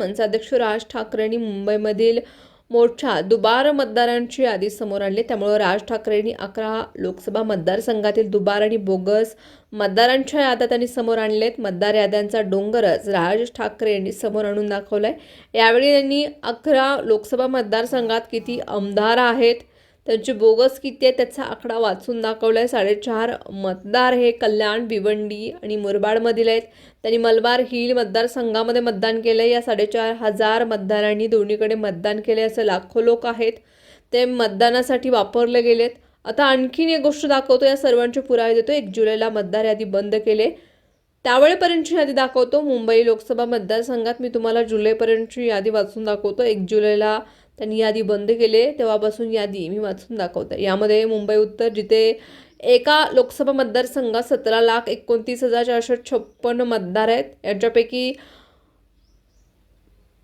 मनसे अध्यक्ष राज ठाकरे यांनी मुंबईमधील मोठ्या दुबार मतदारांची यादी समोर आणली. त्यामुळे राज ठाकरे यांनी अकरा लोकसभा मतदारसंघातील दुबार आणि बोगस मतदारांच्या याद्या त्यांनी समोर आणलेत मतदार याद्यांचा डोंगरच राज ठाकरे यांनी समोर आणून दाखवला आहे यावेळी त्यांनी अकरा लोकसभा मतदारसंघात किती आमदार आहेत? त्यांची बोगस किती आहे त्याचा आकडा वाचून दाखवला आहे साडेचार मतदार हे कल्याण भिवंडी आणि मुरबाडमधील आहेत. त्यांनी मलबार हिल मतदारसंघामध्ये मतदान केलं आहे या साडेचार हजार मतदारांनी दोन्हीकडे मतदान केले असं लाखो लोक आहेत. ते मतदानासाठी वापरले गेलेत. आता आणखीन एक गोष्ट दाखवतो. या सर्वांचे पुरावे देतो. एक जुलैला मतदार यादी बंद केले. त्यावेळेपर्यंतची यादी दाखवतो. मुंबई लोकसभा मतदारसंघात मी तुम्हाला जुलैपर्यंतची यादी वाचून दाखवतो. एक जुलैला त्यांनी यादी बंद केले तेव्हापासून यादी मी वाचून दाखवते. यामध्ये मुंबई उत्तर जिथे एका लोकसभा मतदारसंघात सतरा लाख एकोणतीस हजार चारशे छप्पन्न मतदार आहेत. यांच्यापैकी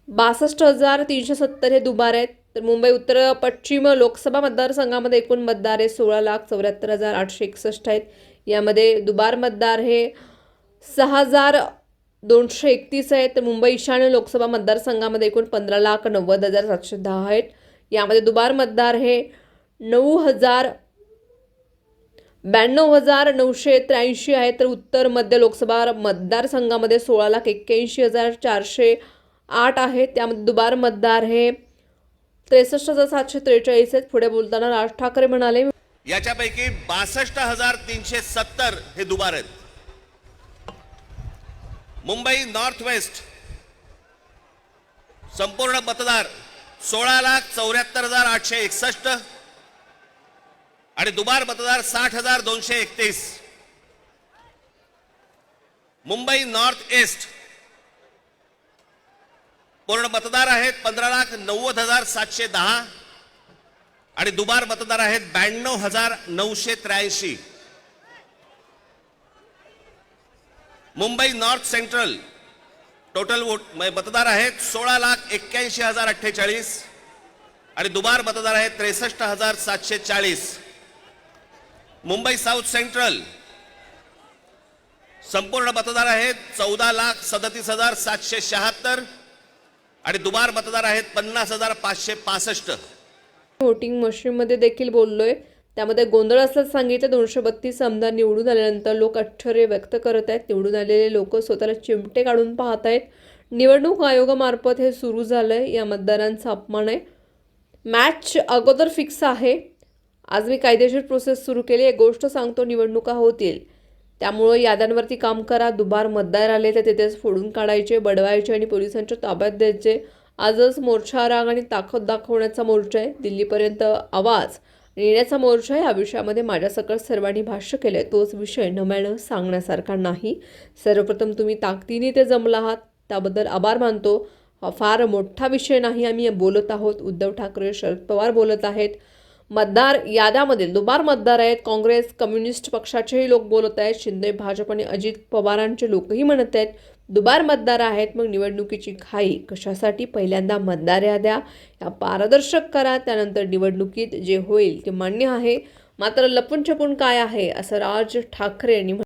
बासष्ट हजार तीनशे सत्तर हे दुबार आहेत. तर मुंबई उत्तर पश्चिम लोकसभा मतदारसंघामध्ये एकूण मतदार हे सोळा लाख चौऱ्याहत्तर हजार आठशे एकसष्ट आहेत. यामध्ये दुबार मतदार हे सहा हजार दोनशे एकतीस आहेत. तर मुंबई ईशान्य लोकसभा मतदारसंघामध्ये एकूण पंधरा लाख नव्वद हजार सातशे दहा आहेत. यामध्ये दुबार मतदार हे नऊ हजार ब्याण्णव हजार नऊशे त्र्याऐंशी आहे तर उत्तर मध्य लोकसभा मतदारसंघामध्ये सोळा लाख एक्क्याऐंशी हजार चारशे आठ आहेत. त्यामध्ये दुबार मतदार हे त्रेसष्ट हजार सातशे त्रेचाळीस आहेत. पुढे बोलताना राज ठाकरे म्हणाले याच्यापैकी बासष्ट हजार तीनशे सत्तर हे दुबार आहेत. Mumbai north west. संपूर्ण मतदार सोळा लाख चौऱ्याहत्तर हजार आठशे एकसष्ट आणि दुबार मतदार साठ हजार दोनशे एकतीस. Mumbai north east. पूर्ण मतदार आहेत पंधरा लाख नव्वद हजार सातशे दहा आणि दुबार मतदार आहेत ब्याण्णव हजार नऊशे त्र्याऐंशी. Mumbai north central. Total vote म्हणजे मतदार आहेत सोळा लाख एक्क्याऐंशी हजार अठ्ठेचाळीस आणि दुबार मतदार आहेत त्रेसष्ट हजार सातशे चाळीस. Mumbai south central. संपूर्ण मतदार आहेत चौदा लाख सदतीस हजार सातशे शहात्तर आणि दुबार मतदार आहेत पन्नास हजार पाचशे पासष्ट. वोटिंग मशीनमध्ये देखील बोललोय. त्यामध्ये गोंधळ असल्याचं सांगितलं. दोनशे बत्तीस आमदार निवडून आल्यानंतर लोक आश्चर्य व्यक्त करत आहेत. निवडून आलेले लोक स्वतःला चिमटे काढून पाहत आहेत निवडणूक आयोगामार्फत हे सुरू झालं आहे या मतदारांचा अपमान आहे. मॅच अगोदर फिक्स आहे. आज मी कायदेशीर प्रोसेस सुरू केली. एक गोष्ट सांगतो निवडणुका होतील. त्यामुळं याद्यांवरती काम करा. दुबार मतदार आले तर तिथेच फोडून काढायचे बडवायचे आणि पोलिसांच्या ताब्यात द्यायचे. आजच मोर्चा राग आणि ताकद दाखवण्याचा मोर्चा आहे. दिल्लीपर्यंत आवाज. नेण्याचा मोर्चा या विषयामध्ये माझ्यासकट सर्वांनी भाष्य केलं आहे तोच विषय नम्यानं सांगण्यासारखा नाही. सर्वप्रथम तुम्ही ताकदीने ते जमला आहात. त्याबद्दल आभार मानतो. हा फार मोठा विषय नाही आम्ही बोलत आहोत. उद्धव ठाकरे शरद पवार बोलत आहेत. मतदार याद्यामधील दुबार मतदार आहेत. काँग्रेस कम्युनिस्ट पक्षाचेही लोक बोलत आहेत. शिंदे भाजप आणि अजित पवारांचे लोकही म्हणत आहेत. दुबार मतदार आहेत मग निवडणुकीची घाई कशासाठी? पहिल्यांदा मतदार याद्या या पारदर्शक करा. त्यानंतर निवडणुकीत जे होईल ते मान्य आहे. मात्र लपून छपून काय आहे? असं राज ठाकरे यांनी